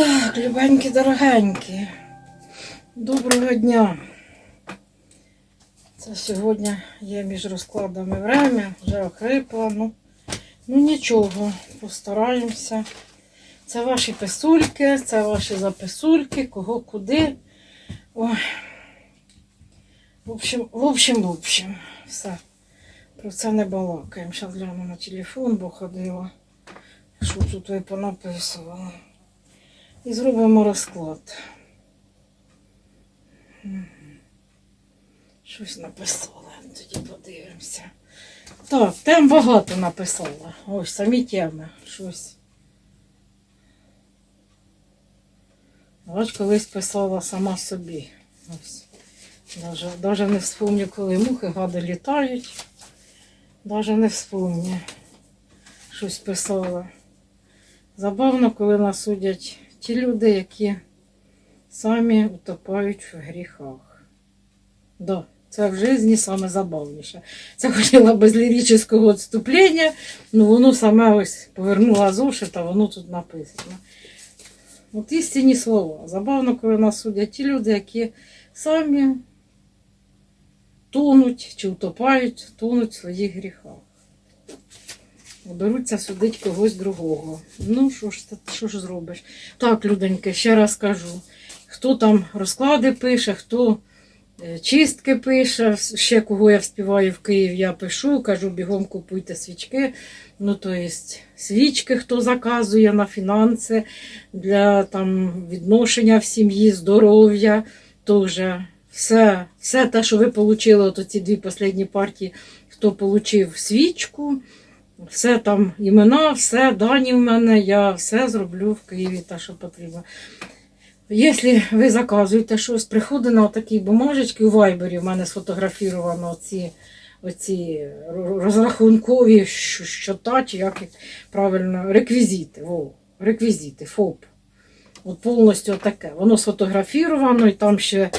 Так, любенькі, дорогенькі. Доброго дня. Це сьогодні є між розкладами время, вже охрипла. Ну, ну нічого, постараємося. Це ваші писульки, це ваші записульки, кого куди. Ой. В общем, в общем, в общем, все. Про це не балакаємо. Зараз гляну на телефон, бо ходила. Що тут ви понаписували. І зробимо розклад. Щось написала, тоді подивимося. Так, тем багато написала. Ось самі теми. Щось. Ось колись писала сама собі. Ось. Даже, даже не вспомню, коли мухи гади літають. Даже не вспомню. Щось писала. Забавно, коли нас судять ті люди, які самі утопають в гріхах. Да, це в житті саме забавніше. Це хотіла без ліричного відступлення, ну воно саме ось повернула зошита, воно тут написано. От істинні слова. Забавно, коли нас судять ті люди, які самі тонуть чи утопають, тонуть в своїх гріхах. Беруться судити когось другого. Ну, що ж, що ж зробиш? Так, людоньки, ще раз кажу. Хто там розклади пише, хто е, чистки пише, ще кого я вспіваю в Київ, я пишу, кажу, бігом купуйте свічки. Ну, то є свічки, хто заказує на фінанси для там, відношення в сім'ї, здоров'я, теж все, все те, що ви отримали, от ці дві останні партії, хто отримав свічку. Все там імена, все, дані в мене, я все зроблю в Києві, те, що потрібно. Якщо ви заказуєте щось, приходить на такі бумажечки у Вайбері, у мене сфотографіровано ці, оці розрахункові що- щота, чи як правильно, реквізити. Во, реквізити, ФОП. От повністю таке. Воно сфотографіровано і там ще.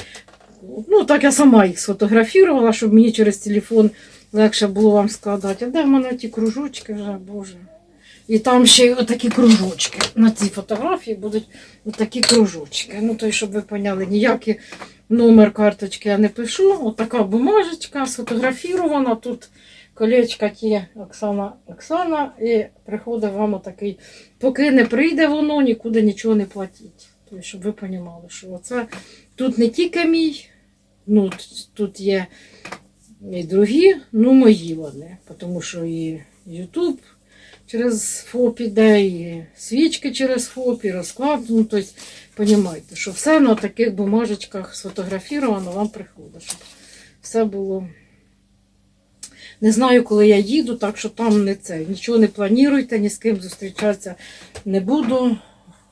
Ну, так я сама їх сфотографувала, щоб мені через телефон легше було вам складати. А де в мене ті кружочки вже, Боже. І там ще й отакі кружочки. На цій фотографії будуть отакі кружочки. Ну, то, щоб ви поняли, ніякий номер карточки я не пишу. Отака бумажечка сфотографірована. Тут колечка ті Оксана Оксана, і приходить вам отакий. Поки не прийде воно, нікуди нічого не платіть. Тобто, щоб ви розуміли, що оце тут не тільки мій, ну, тут є і другі, ну мої вони. Тому що і Ютуб через ФОП іде, і свічки через ФОП, і розклад. Ну, тобто, розумієте, що все на таких бумажечках сфотографіровано вам приходить, щоб все було. Не знаю, коли я їду, так що там не це. Нічого не плануйте, ні з ким зустрічатися не буду.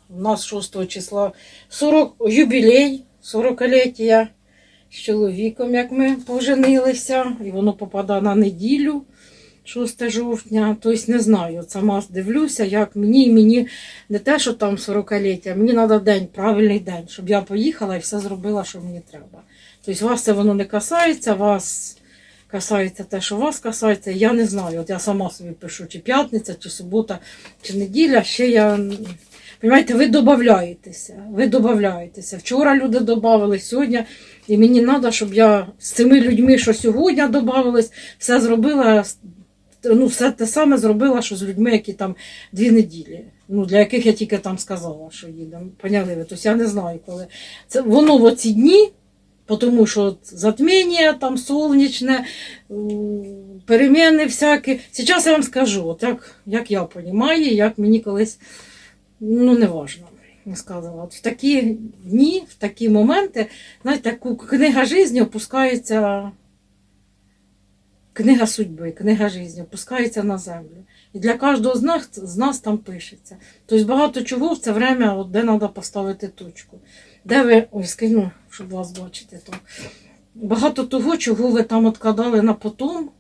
У нас 6 числа 40, юбілей, 40-ліття з чоловіком, як ми поженилися, і воно попадає на неділю, 6 жовтня. Тобто не знаю, сама дивлюся, як мені мені не те, що там 40-ліття, мені треба день, правильний день, щоб я поїхала і все зробила, що мені треба. Тобто вас це воно не касається, вас касається те, що вас касається. Я не знаю. От я сама собі пишу, чи п'ятниця, чи субота, чи неділя. Ще я. Понимаєте, ви додаєтеся. Ви додаєтеся. Вчора люди додавали, сьогодні. І мені треба, щоб я з цими людьми, що сьогодні додавались, все зробила. Ну, все те саме зробила, що з людьми, які там дві неділі. Ну, для яких я тільки там сказала, що їдемо. Поняли ви? Тобто я не знаю, коли. Це воно в оці дні, тому що затміння там сонячне, переміни всякі. Зараз я вам скажу, от як, я розумію, як мені колись, ну не важно. Не сказала. От в такі дні, в такі моменти, знаєте, книга життя опускається, книга судьби, книга життя опускається на землю. І для кожного з нас, з нас там пишеться. Тобто багато чого в це время, от, де треба поставити точку. Де ви, ой, скину, щоб вас бачити то. Багато того, чого ви там откладали на потом,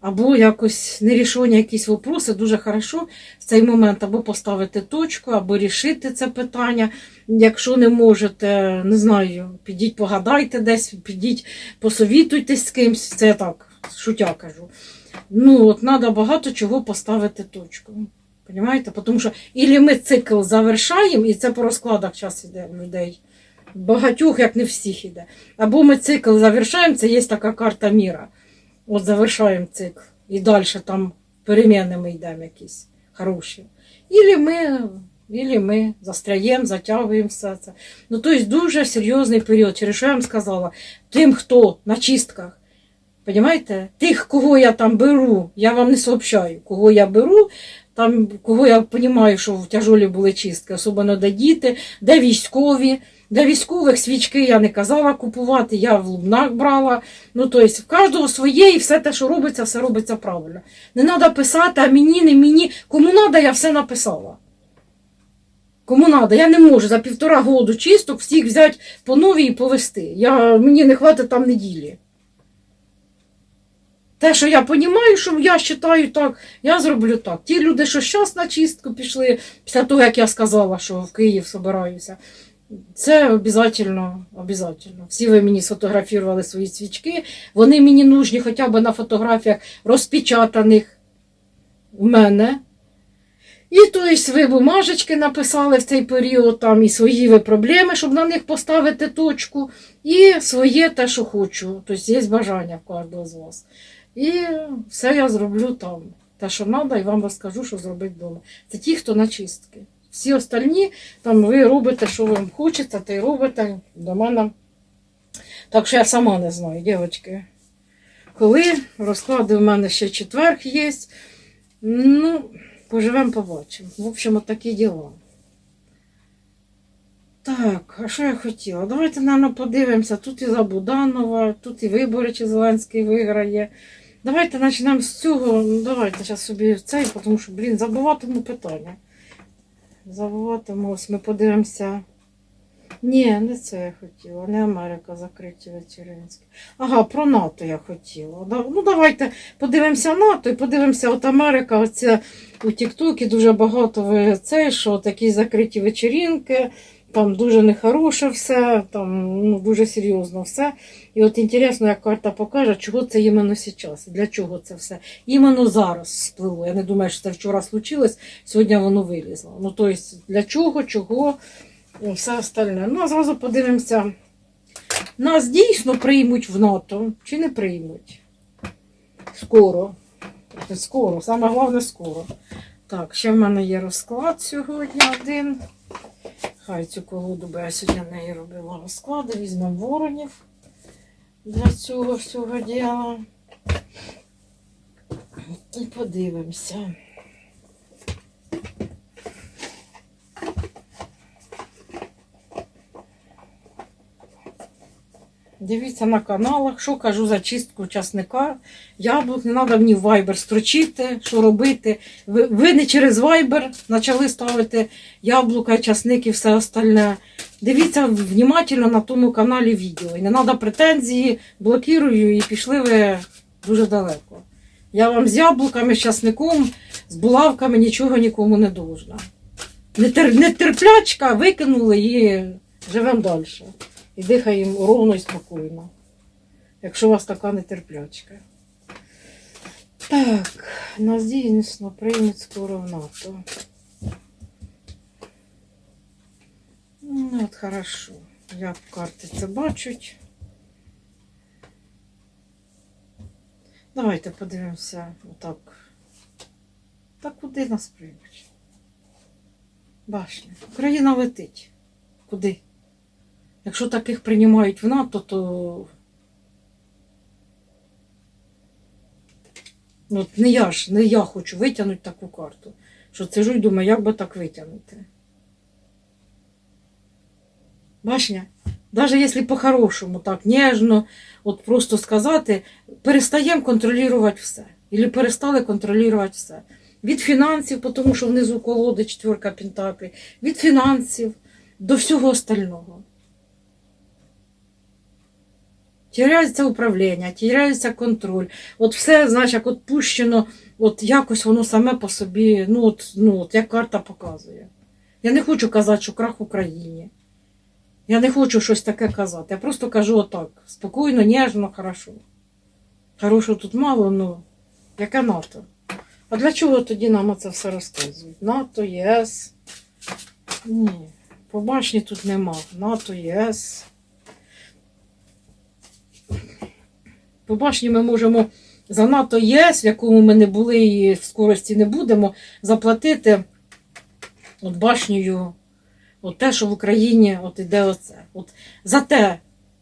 або якось нерішення якісь вопроси, дуже хорошо в цей момент або поставити точку, або рішити це питання. Якщо не можете, не знаю, підіть погадайте десь, підіть посовітуйтесь з кимсь, це я так, шутя кажу. Ну, от треба багато чого поставити точку. Понимаєте? Тому що ілі ми цикл завершаємо, і це по розкладах час іде в людей. Багатьох, як не всіх іде. Або ми цикл завершаємо, це є така карта міра. От завершаємо цикл. І далі там переміни ми йдемо якісь хороші. Ілі ми, ілі ми застряємо, затягуємо все це. Ну, тобто дуже серйозний період, через що я вам сказала, тим, хто на чистках. Понимаєте? Тих, кого я там беру, я вам не сообщаю, кого я беру, там, кого я розумію, що в тяжолі були чистки, особливо де діти, де військові. Для військових свічки я не казала купувати, я в лубнах брала. Ну, тобто, в кожного своє і все те, що робиться, все робиться правильно. Не треба писати, а мені, не мені. Кому треба, я все написала. Кому треба, я не можу за півтора году чисток всіх взяти по новій і повести. Я, мені не хватить там неділі. Те, що я розумію, що я вважаю так, я зроблю так. Ті люди, що зараз на чистку пішли, після того, як я сказала, що в Київ собираюся, це обов'язково, обов'язково. Всі ви мені сфотографували свої свічки, вони мені нужні хоча б на фотографіях розпечатаних у мене. І тобто ви бумажечки написали в цей період, там і свої ви проблеми, щоб на них поставити точку, і своє те, що хочу. Тобто є бажання в кожного з вас. І все я зроблю там. Те, що треба, і вам розкажу, що зробити вдома. Це ті, хто на чистки. Всі остальні, там ви робите, що вам хочеться, та й робите до мене. Так що я сама не знаю, дівчатки. Коли розклади в мене ще четверг є. Ну, поживемо, побачимо. В общем, такі діла. Так, а що я хотіла? Давайте, наверное, подивимося. Тут і Забуданова, тут і вибори, чи Зеленський виграє. Давайте почнемо з цього. Ну, Давайте зараз собі цей, тому що, блін, забуватиму питання. Забуватиму, ось ми подивимося. Ні, не це я хотіла, не Америка закриті вечеринські. Ага, про НАТО я хотіла. Ну, давайте подивимося НАТО і подивимося, от Америка, оця у Тіктокі дуже багато ви це, що такі закриті вечеринки, там дуже нехороше все, там ну, дуже серйозно все. І от інтересно, як карта покаже, чого це іменно зараз, для чого це все. Іменно зараз сплило. Я не думаю, що це вчора случилось, сьогодні воно вилізло. Ну, тобто, для чого, чого, все остальне. Ну, а зразу подивимося. Нас дійсно приймуть в НАТО чи не приймуть? Скоро. Скоро, саме головне скоро. Так, ще в мене є розклад сьогодні один. Хай цю колоду, бо я сьогодні в неї робила розклади, візьмемо воронів для цього всього діла. І подивимося. Дивіться на каналах, що кажу за чистку часника. Яблук не треба мені в Viber строчити, що робити. Ви, ви не через Viber почали ставити яблука, часник і все остальне. Дивіться внимательно на тому каналі відео. І не треба претензії, блокірую і пішли ви дуже далеко. Я вам з яблуками, з часником, з булавками нічого нікому не должна. Нетер, нетерплячка викинули і живемо далі. І дихаємо ровно і спокійно. Якщо у вас така нетерплячка. Так, нас дійсно приймуть скоро в НАТО. Ну, от хорошо. Як карти це бачать. Давайте подивимося отак. Та куди нас приймуть? Башня. Україна летить. Куди? Якщо таких приймають в НАТО, то. Ну, не я ж, не я хочу витягнути таку карту. Що сижу і думаю, як би так витягнути. Башня, навіть якщо по-хорошому, так, ніжно, от просто сказати, перестаємо контролювати все. Ілі перестали контролювати все. Від фінансів, тому що внизу колоди четверка пентаклей, від фінансів до всього остального. Теряється управління, теряється контроль. От все, знаєш, як от от якось воно саме по собі, ну от, ну, от як карта показує. Я не хочу казати, що крах Україні. Я не хочу щось таке казати. Я просто кажу отак. Спокійно, ніжно, хорошо. Хорошого тут мало, ну, яке НАТО. А для чого тоді нам це все розказують? НАТО, ЄС. Ні, побашні тут нема. НАТО, ЄС. По башні ми можемо за НАТО ЄС, в якому ми не були і в скорості не будемо, заплатити от башнею, от те, що в Україні от іде оце. От за те,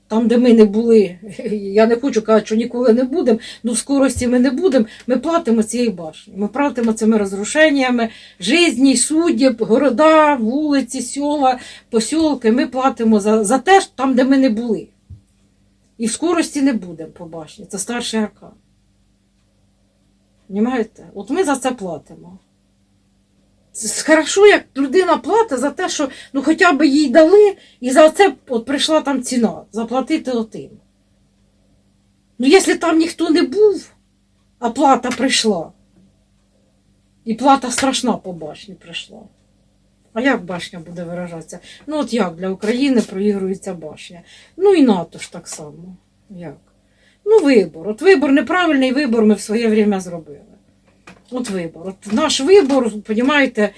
там, де ми не були, я не хочу казати, що ніколи не будемо, ну в скорості ми не будемо, ми платимо цієї башні. Ми платимо цими розрушеннями, жизні, суддів, города, вулиці, села, посілки. Ми платимо за, за те, там, де ми не були. І в скорості не будемо по башні. Це старший аркан. Понімаєте? От ми за це платимо. Хорошо, як людина платить за те, що ну, хоча б їй дали, і за це от прийшла там ціна заплатити отим. Ну, якщо там ніхто не був, а плата прийшла. І плата страшна по башні прийшла. А як башня буде виражатися? Ну, от як для України проігрується башня. Ну і НАТО ж так само. Як? Ну, вибор. От вибор, неправильний вибор ми в своє время зробили. От вибор. От наш вибор, розумієте,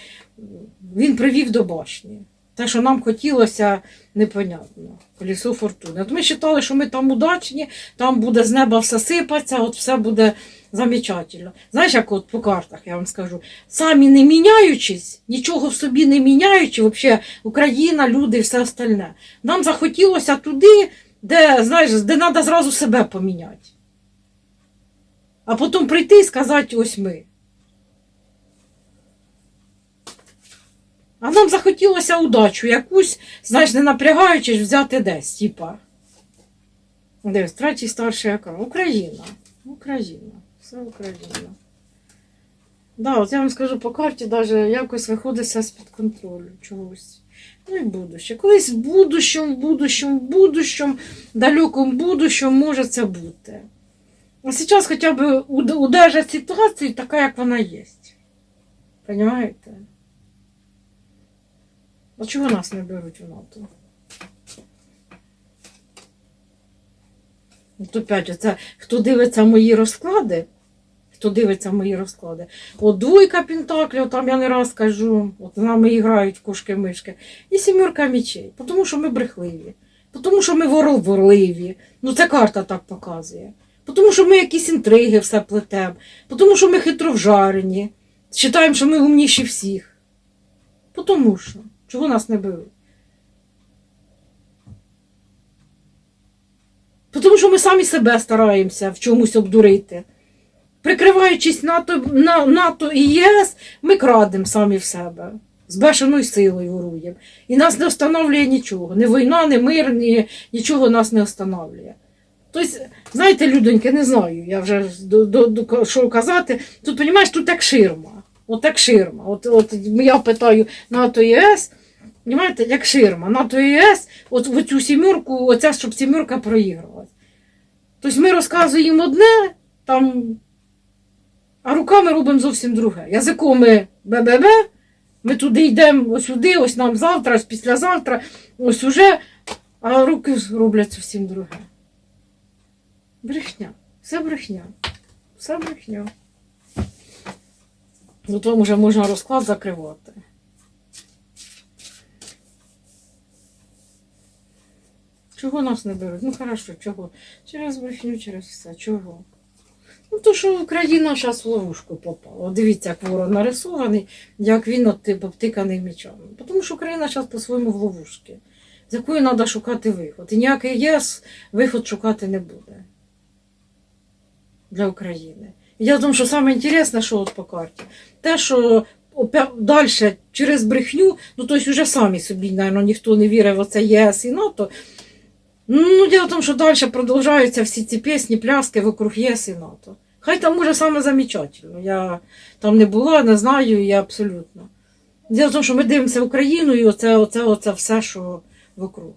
він привів до башні. Те, що нам хотілося, непонятно. Колісо фортуни. От ми вважали, що ми там удачні, там буде з неба все сипатися, от все буде замечательно. Знаєш, як от по картах я вам скажу, самі не міняючись, нічого в собі не міняючи, взагалі Україна, люди і все остальне. Нам захотілося туди, де, знаєш, де треба зразу себе поміняти. А потім прийти і сказати, ось ми. А нам захотілося удачу якусь, знаєш, не напрягаючись, взяти десь, типа. Дивись, третій старший екран. Україна. Україна. Все Україна. Да, от я вам скажу по карті, навіть якось виходиться з-під контролю чогось. Ну і будуще. Колись в будущому, в будущому, в будущому, далекому будущому може це бути. А зараз хоча б уд- удержать ситуацію така, як вона є. Понимаєте? А чого нас не беруть в НАТО? От опять, оце, хто дивиться мої розклади, хто дивиться мої розклади, от двойка пентаклів, там я не раз кажу, от з нами грають кошки-мишки, і сімерка мічей, тому що ми брехливі, тому що ми ворливі. Ну це карта так показує. Тому що ми якісь інтриги все плетемо, тому що ми хитровжарені, вважаємо, що ми умніші всіх. Тому що. Чого нас не беруть? Тому що ми самі себе стараємося в чомусь обдурити. Прикриваючись НАТО, на, НАТО і ЄС, ми крадемо самі в себе. З бешеною силою воруємо. І нас не встановлює нічого. Ні війна, ні мир, ні, нічого нас не встановлює. Тобто, знаєте, людоньки, не знаю, я вже до, до, до, що казати. Тут, розумієш, тут як ширма. От як ширма. От, от я питаю НАТО ЄС, Понимаєте, як ширма. НАТО ЄС, от в цю сімерку, оця, щоб сімерка проігрувалась. Тобто ми розказуємо одне, там, а руками робимо зовсім друге. Язиком ми бе-бе-бе, ми туди йдемо, ось сюди, ось нам завтра, ось післязавтра, ось уже, а руки роблять зовсім друге. Брехня. Все брехня. Все брехня. Ну, то вже можна розклад закривати. Чого нас не беруть? Ну хорошо, чого? Через брехню, через все. Чого? Ну, то, що Україна зараз в ловушку попала. Дивіться, як ворог нарисований, як він от, типу, обтиканий мечами. Тому що Україна зараз по-своєму в ловушці, з якої треба шукати виход. І ніякий ЄС виход шукати не буде для України. Я думаю, що інтересне, що от по карті, те, що далі через брехню, ну тобто вже самі собі, мабуть, ніхто не вірив в оце ЄС і НАТО. Ну, дело в том, что дальше продолжаются все ці пісні, пляски вокруг ЄС і НАТО. Хай там може саме замечательно. Я там не була, не знаю, я абсолютно. Дело в тому, що ми дивимося Україну і оце, оце, оце все, що вокруг.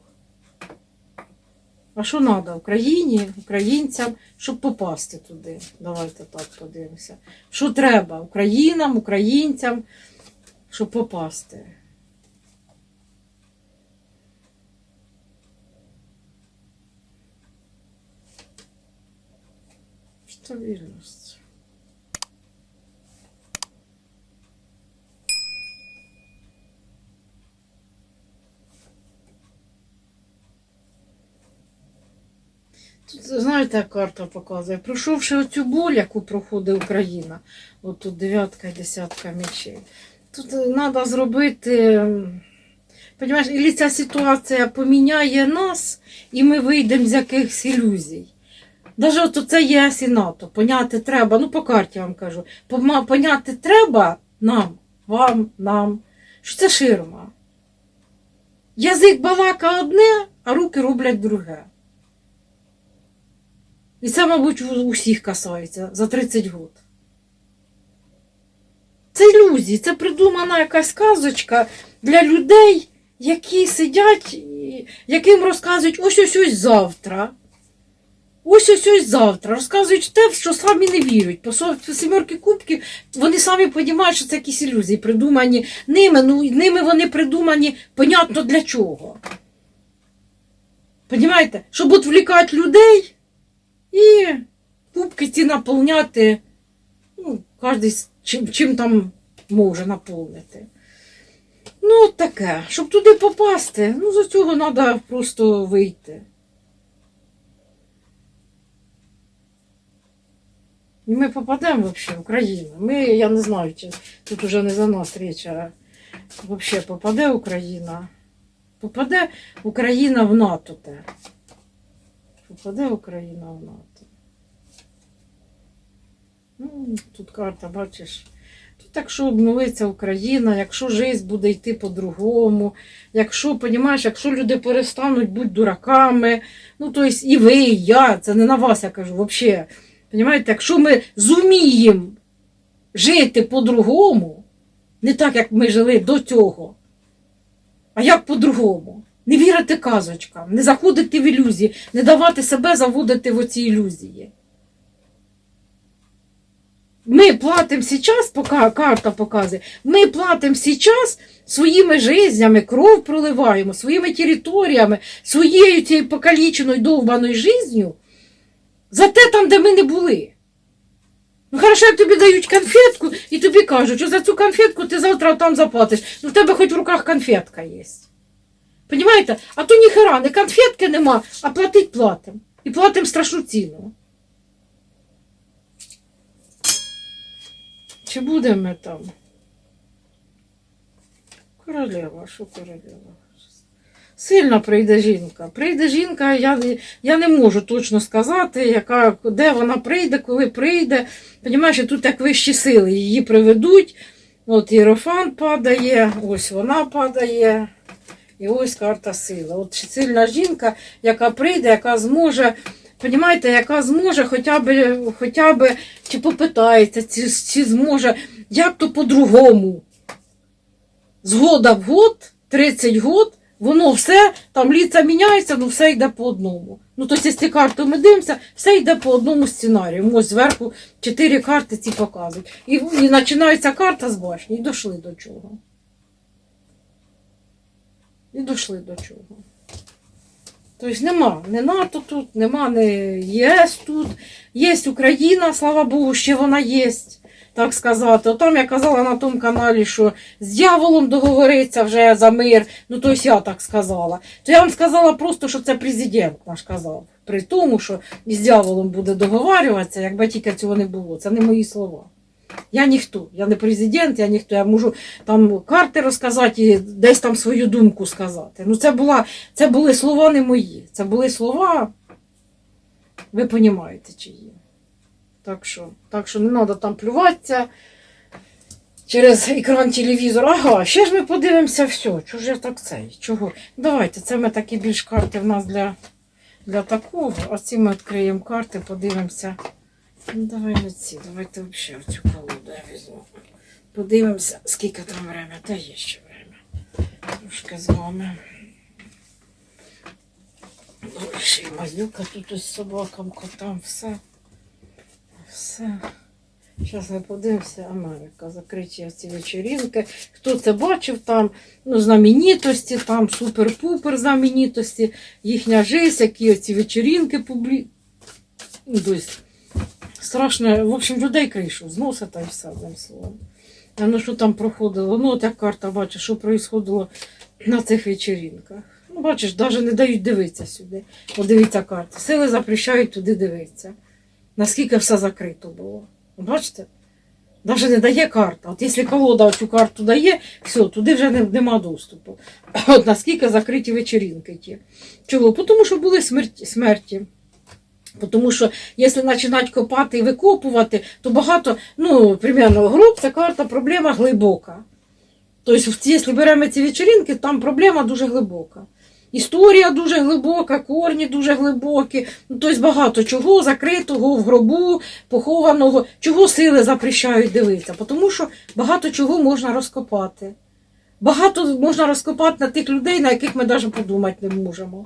А що треба Україні, українцям, щоб попасти туди? Давайте так подивимося. Що треба Українам, українцям, щоб попасти? Просто вірність. Тут, знаєте, як карта показує, пройшовши оцю боль, яку проходить Україна, от тут дев'ятка і десятка мечей, тут треба зробити. Понимаєш, і ця ситуація поміняє нас, і ми вийдемо з якихось ілюзій. Навіть от це ЄС і НАТО. Поняти треба, ну по карті вам кажу, поняти треба нам, вам, нам, що це ширма. Язик балака одне, а руки роблять друге. І це, мабуть, усіх касається за 30 років. Це ілюзії, це придумана якась казочка для людей, які сидять, яким розказують ось ось ось завтра. Ось ось ось завтра. Розказують те, що самі не вірять. По сімерки кубків вони самі розуміють, що це якісь ілюзії, придумані ними. Ну, ними вони придумані, понятно для чого. Понімаєте? Щоб відвлікати людей і кубки ці наповняти, ну, кожен чим, чим там може наповнити. Ну, от таке. Щоб туди попасти, ну, за цього треба просто вийти. І ми попадемо взагалі в Україну. Ми, я не знаю, чи тут уже не за нас річ, а взагалі попаде Україна. Попаде Україна в НАТО. Те. Попаде Україна в НАТО. Ну, тут карта, бачиш. Тут якщо обновиться Україна, якщо життя буде йти по-другому, якщо, понімаєш, якщо люди перестануть бути дураками, ну, тобто і ви, і я, це не на вас я кажу, взагалі. Понімаєте, якщо ми зуміємо жити по-другому, не так, як ми жили до цього, а як по-другому. Не вірити казочкам, не заходити в ілюзії, не давати себе заводити в оці ілюзії. Ми платимо зараз, поки карта показує, ми платимо зараз своїми жизнями, кров проливаємо, своїми територіями, своєю цією покаліченою довбаною життю за те там, де ми не були. Ну, хорошо, як тобі дають конфетку, і тобі кажуть, що за цю конфетку ти завтра там заплатиш. Ну, в тебе хоч в руках конфетка є. Понімаєте? А то ніхера, не конфетки нема, а платить платимо. І платимо страшну ціну. Чи будемо там? Королева, що королева? Сильно прийде жінка. Прийде жінка, я, я не можу точно сказати, яка, де вона прийде, коли прийде. Понімаєш, тут як вищі сили її приведуть. От Єрофан падає, ось вона падає. І ось карта сили. От сильна жінка, яка прийде, яка зможе, понімаєте, яка зможе хоча б, хоча б чи попитається, чи, чи зможе, як то по-другому. Згода в год, 30 год, воно все, там ліца міняється, ну все йде по одному. Ну, тобто, якщо карту ми дивимося, все йде по одному сценарію. Ось зверху чотири карти ці показують. І, і починається карта з башні, і дійшли до чого. І дійшли до чого. Тобто нема не НАТО тут, нема не ЄС тут. Є Україна, слава Богу, ще вона є, так сказати. От там я казала на тому каналі, що з дьяволом договориться вже за мир. Ну, то я так сказала. То я вам сказала просто, що це президент наш казав. При тому, що з дьяволом буде договарюватися, якби тільки цього не було. Це не мої слова. Я ніхто, я не президент, я ніхто, я можу там карти розказати і десь там свою думку сказати. Ну, це, була, це були слова не мої. Це були слова, ви розумієте, чиї. Так що, так що не треба там плюватися через екран телевізора. Ага, ще ж ми подивимося все. Чого ж я так цей? Чого? Давайте, це ми такі більш карти в нас для, для такого. А ці ми відкриємо карти, подивимося. Ну, давай не ці, давайте взагалі цю колоду я візьму. Подивимося, скільки там время. Та є ще время. Трошки з вами. Ще й мазюка тут ось з собакам, котам, все. Все. Зараз ми подивимося, Америка, закриті ці вечеринки. Хто це бачив там, ну, знаменитості, там супер-пупер знаменитості, їхня життя, які оці вечеринки публі... Ну, тобто, страшно, в общем, людей кришу зносить та й все, одним словом. Ну що там проходило? Ну, от як карта бачить, що происходило на цих вечеринках. Ну, Бачиш, навіть не дають дивитися сюди. Подивіться карту. Сили запрещають туди дивитися. Наскільки все закрито було. Бачите? Навіть не дає карта. От якщо колода цю карту дає, все, туди вже не, нема доступу. От наскільки закриті вечеринки ті. Чого? Тому що були смерті. смерті. Тому що якщо починати копати і викопувати, то багато, ну, примерно, гроб це карта, проблема глибока. Тобто, якщо беремо ці вечеринки, там проблема дуже глибока. Історія дуже глибока, корні дуже глибокі. Ну, тобто багато чого закритого в гробу, похованого, чого сили запрещають дивитися. Тому що багато чого можна розкопати. Багато можна розкопати на тих людей, на яких ми навіть подумати не можемо.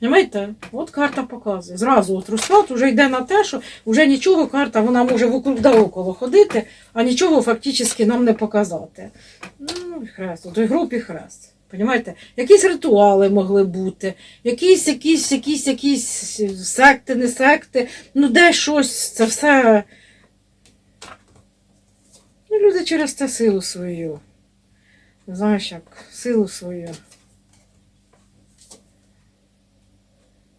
Знаєте, от карта показує. Зразу от розклад вже йде на те, що вже нічого карта, вона може вокруг да около ходити, а нічого фактично нам не показати. Ну, хрест, от і груп і хрест. Понімаєте? Якісь ритуали могли бути, якісь, якісь, якісь, якісь секти, не секти, ну де щось, це все. Ну, люди через це силу свою. Знаєш, як силу свою.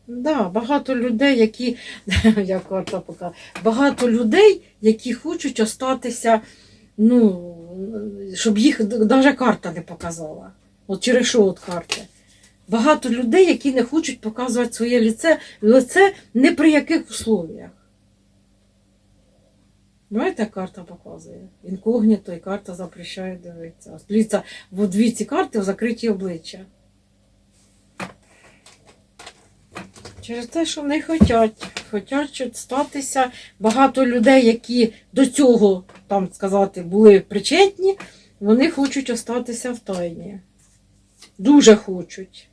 Да, багато людей, які, як карта показує, багато людей, які хочуть остатися, ну, щоб їх навіть карта не показала. От через що от карти. Багато людей, які не хочуть показувати своє лице, лице не при яких условіях. Знаєте, карта показує? Інкогніто і карта запрещає дивитися. Дивіться, в дві ці карти в закриті обличчя. Через те, що вони хочуть, хочуть статися. Багато людей, які до цього, там сказати, були причетні, вони хочуть остатися в тайні. Дуже хочуть.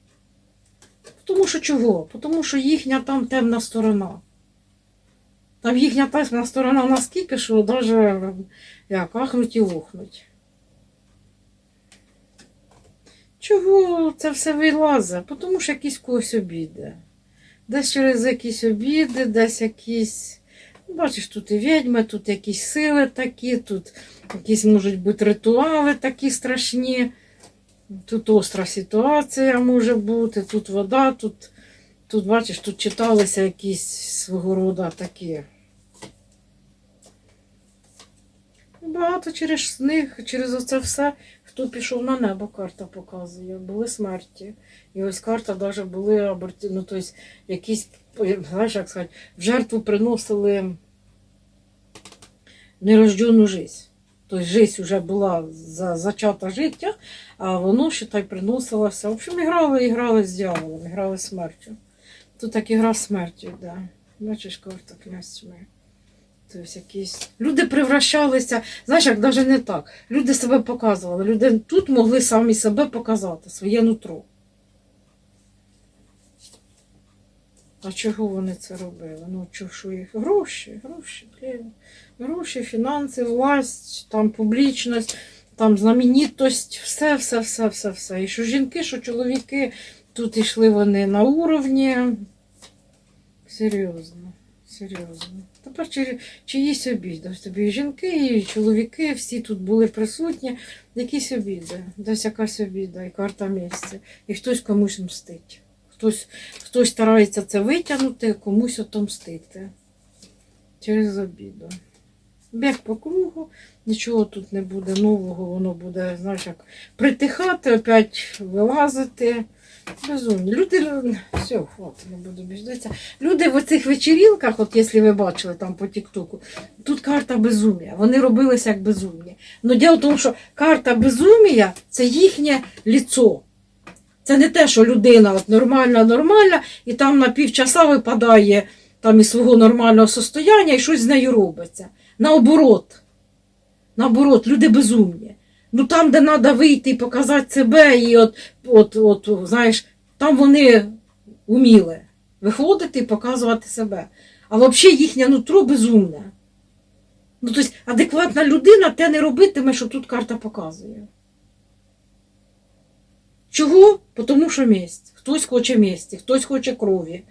Тому що чого? Тому що їхня там темна сторона. Там їхня темна сторона наскільки, що навіть як ахнуть і охнуть. Чого це все вилазить? Тому що якісь когось обіде. Десь через якісь обіди, десь якісь. ну, Бачиш, тут і відьми, тут якісь сили такі, тут якісь можуть бути ритуали такі страшні. Тут остра ситуація може бути, тут вода, тут, тут бачиш, тут читалися якісь свого роду такі. Багато через них, через оце все, хто пішов на небо, карта показує. Були смерті. І ось карта навіть були ну, тобто якісь, знаєш, як сказати, в жертву приносили нерождену жизнь. Тобто жизнь вже була за, зачата життя, а воно ще так приносилося. В общем, іграли, іграли з дьяволом, іграли смертю. Тут так ігра смертю йде. Бачиш, карта князь тьми. Тобто якісь... Люди превращалися, знаєш, як навіть не так. Люди себе показували. Люди тут могли самі себе показати, своє нутро. А чого вони це робили? Ну, що їх? Гроші, гроші. Гроші, фінанси, власть, там публічність, там знаменитость, все, все, все, все, все. І що жінки, що чоловіки, тут йшли вони на уровні. Серйозно, серйозно. Тепер чи, чиїсь обіди. Тобі і жінки, і чоловіки, всі тут були присутні. Якісь обіди, десь якась обіда, і карта місця. І хтось комусь мстить. Хтось, хтось старається це витягнути, комусь отомстити. Через обіду. Біг по кругу, нічого тут не буде нового, воно буде, знаєш, як притихати, опять вилазити. Безумні. Люди, все, хватить, не буду біждатися. Люди в оцих вечірілках, от якщо ви бачили там по Тіктоку, тут карта безумія. Вони робилися як безумні. Ну діло в тому, що карта безумія це їхнє ліцо. Це не те, що людина от нормальна, нормальна, і там на півчаса випадає там із свого нормального состояння і щось з нею робиться. Наоборот. Наоборот, люди безумні. Ну там, де треба вийти і показати себе, і от, от, от, знаєш, там вони вміли виходити і показувати себе. А взагалі їхнє нутро безумне. Ну, тобто, адекватна людина те не робитиме, що тут карта показує. Чого? Тому що місць. Хтось хоче місці, хтось хоче крові.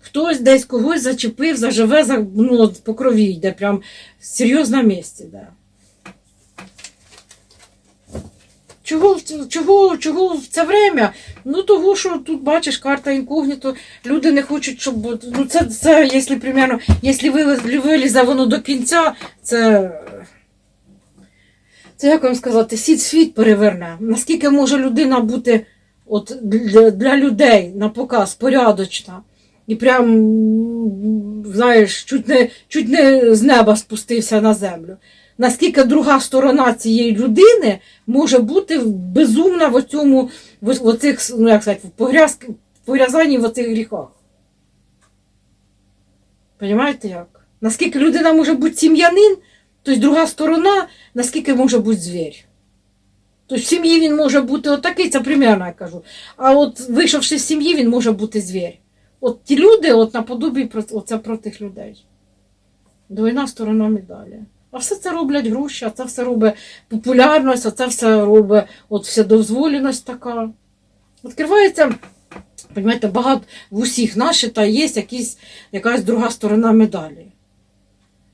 Хтось десь когось зачепив, заживе, за, ну, по крові йде, прям серйозна місць іде. Чого, чого, чого в це время? Ну того, що тут бачиш, карта інкогніто, люди не хочуть, щоб. Ну це, це якщо примерно, якщо виліз- вилізе воно до кінця, це. Це як вам сказати, світ світ переверне. Наскільки може людина бути от, для, для людей на показ порядочна? І прям, знаєш, чуть не, чуть не з неба спустився на землю. Наскільки друга сторона цієї людини може бути безумна в цьому, в, оцих, ну як сказати, в погряз, погрязанні в оцих гріхах. Понимаєте як? Наскільки людина може бути сім'янин, тобто друга сторона, наскільки може бути звір. Тобто в сім'ї він може бути отакий, це примерно я кажу. А от вийшовши з сім'ї, він може бути звір. От ті люди, от наподобі оце про тих людей. Двойна сторона медалі. А все це роблять гроші, а це все робить популярність, а це все робить от вседозволеність така. Відкривається, розумієте, багато в усіх наші та є якісь, якась друга сторона медалі.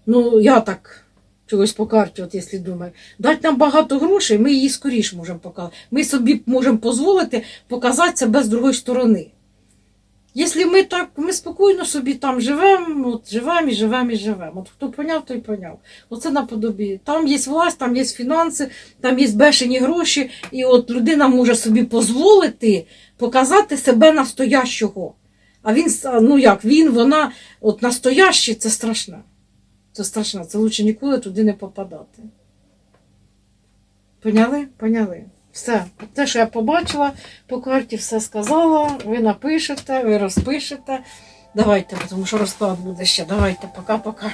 Ну, я так чогось по карті, от якщо думаю, дать нам багато грошей, ми її скоріше можемо показати. Ми собі можемо дозволити показати себе з другої сторони. Якщо ми так, ми спокійно собі там живемо, от живемо і живемо і живемо. От хто поняв, той поняв. Оце наподобі. Там є власть, там є фінанси, там є бешені гроші, і от людина може собі дозволити показати себе настоящого. А він, ну як, він, вона, от настоящий, це страшне. Це страшно, це лучше ніколи туди не попадати. Поняли? Поняли. Все. Те, що я побачила по карті, все сказала. Ви напишете, ви розпишете. Давайте, тому що розклад буде ще. Давайте, пока-пока.